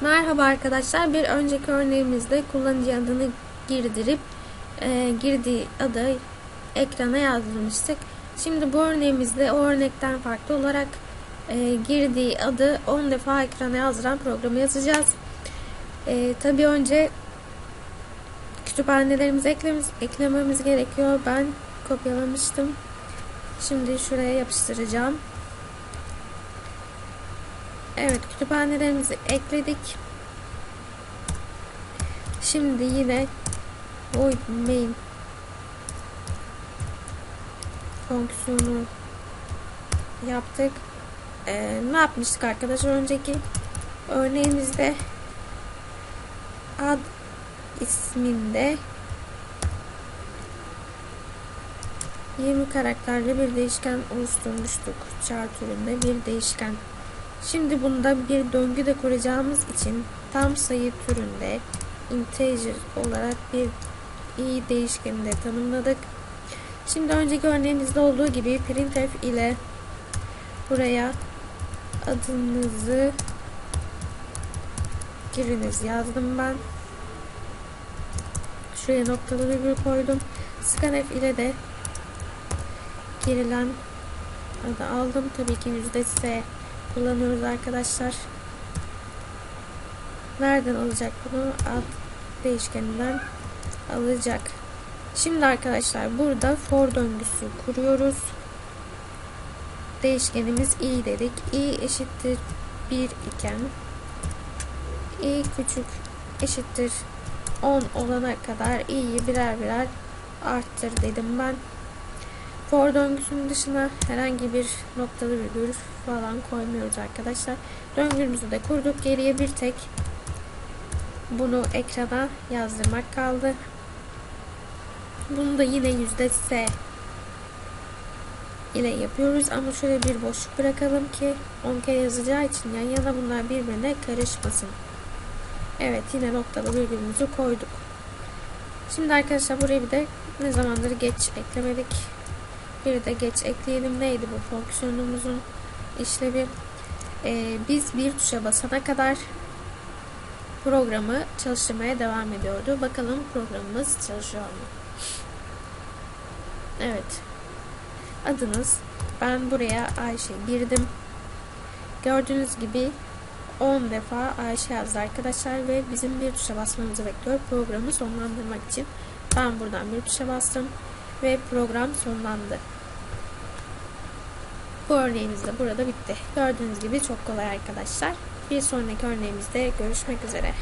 Merhaba arkadaşlar. Bir önceki örneğimizde kullanıcı adını girdirip e, girdiği adı ekrana yazdırmıştık. Şimdi bu örneğimizde o örnekten farklı olarak e, girdiği adı 10 defa ekrana yazdıran programı yazacağız. E, Tabi önce kütüphanelerimizi eklememiz, eklememiz gerekiyor. Ben kopyalamıştım. Şimdi şuraya yapıştıracağım. Evet kütüphanelerimizi ekledik. Şimdi yine void main fonksiyonu yaptık. Ee, ne yapmıştık arkadaşlar? Önceki örneğimizde ad isminde 20 karakterli bir değişken oluşturmuştuk. Char türünde bir değişken. Şimdi bunda bir döngü de kuracağımız için tam sayı türünde integer olarak bir i değişkeni de tanımladık. Şimdi önceki örneğimizde olduğu gibi printf ile buraya adınızı giriniz yazdım ben. Şuraya noktalı virgül koydum. Scanf ile de girilen adı aldım. Tabii ki %S kullanıyoruz arkadaşlar. Nereden alacak bunu? Ad değişkeninden alacak. Şimdi arkadaşlar burada for döngüsü kuruyoruz. Değişkenimiz i dedik. i eşittir 1 iken i küçük eşittir 10 olana kadar i'yi birer birer arttır dedim ben. For döngüsünün dışına herhangi bir noktalı virgül falan koymuyoruz arkadaşlar. Döngümüzü de kurduk. Geriye bir tek bunu ekrana yazdırmak kaldı. Bunu da yine yüzde S ile yapıyoruz ama şöyle bir boşluk bırakalım ki 10 kere yazacağı için yan yana bunlar birbirine karışmasın. Evet yine noktalı virgülümüzü koyduk. Şimdi arkadaşlar buraya bir de ne zamandır geç eklemedik. Bir de geç ekleyelim. Neydi bu fonksiyonumuzun işlevi? Ee, biz bir tuşa basana kadar programı çalıştırmaya devam ediyordu. Bakalım programımız çalışıyor mu? Evet. Adınız. Ben buraya Ayşe girdim. Gördüğünüz gibi 10 defa Ayşe yazdı arkadaşlar ve bizim bir tuşa basmamızı bekliyor programı sonlandırmak için. Ben buradan bir tuşa bastım ve program sonlandı. Bu örneğimiz de burada bitti. Gördüğünüz gibi çok kolay arkadaşlar. Bir sonraki örneğimizde görüşmek üzere.